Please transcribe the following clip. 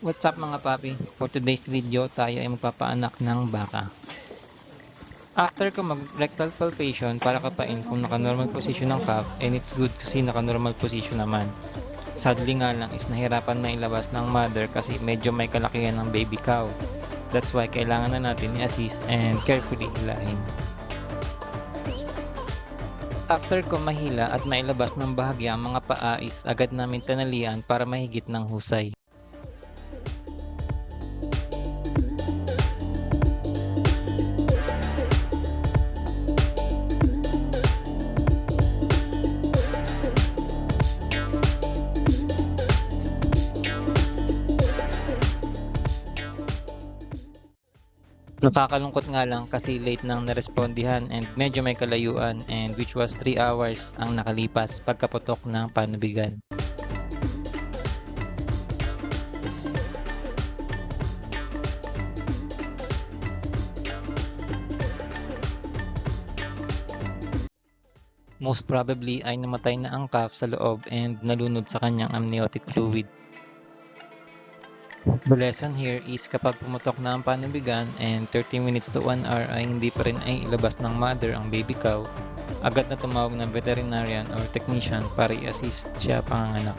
What's up mga papi? For today's video, tayo ay magpapaanak ng baka. After ko mag rectal palpation para kapain kung naka-normal position ng calf and it's good kasi naka-normal position naman. Sadly nga lang is nahirapan na ilabas ng mother kasi medyo may kalakihan ng baby cow. That's why kailangan na natin i-assist and carefully hilahin. After ko mahila at mailabas ng bahagya ang mga paa is agad namin tanalian para mahigit ng husay. Nakakalungkot nga lang kasi late nang narespondihan and medyo may kalayuan and which was 3 hours ang nakalipas pagkaputok ng panubigan. Most probably ay namatay na ang calf sa loob and nalunod sa kanyang amniotic fluid. The lesson here is kapag pumutok na ang panubigan and 30 minutes to 1 hour ay hindi pa rin ay ilabas ng mother ang baby cow, agad na tumawag ng veterinarian or technician para i-assist siya panganganak.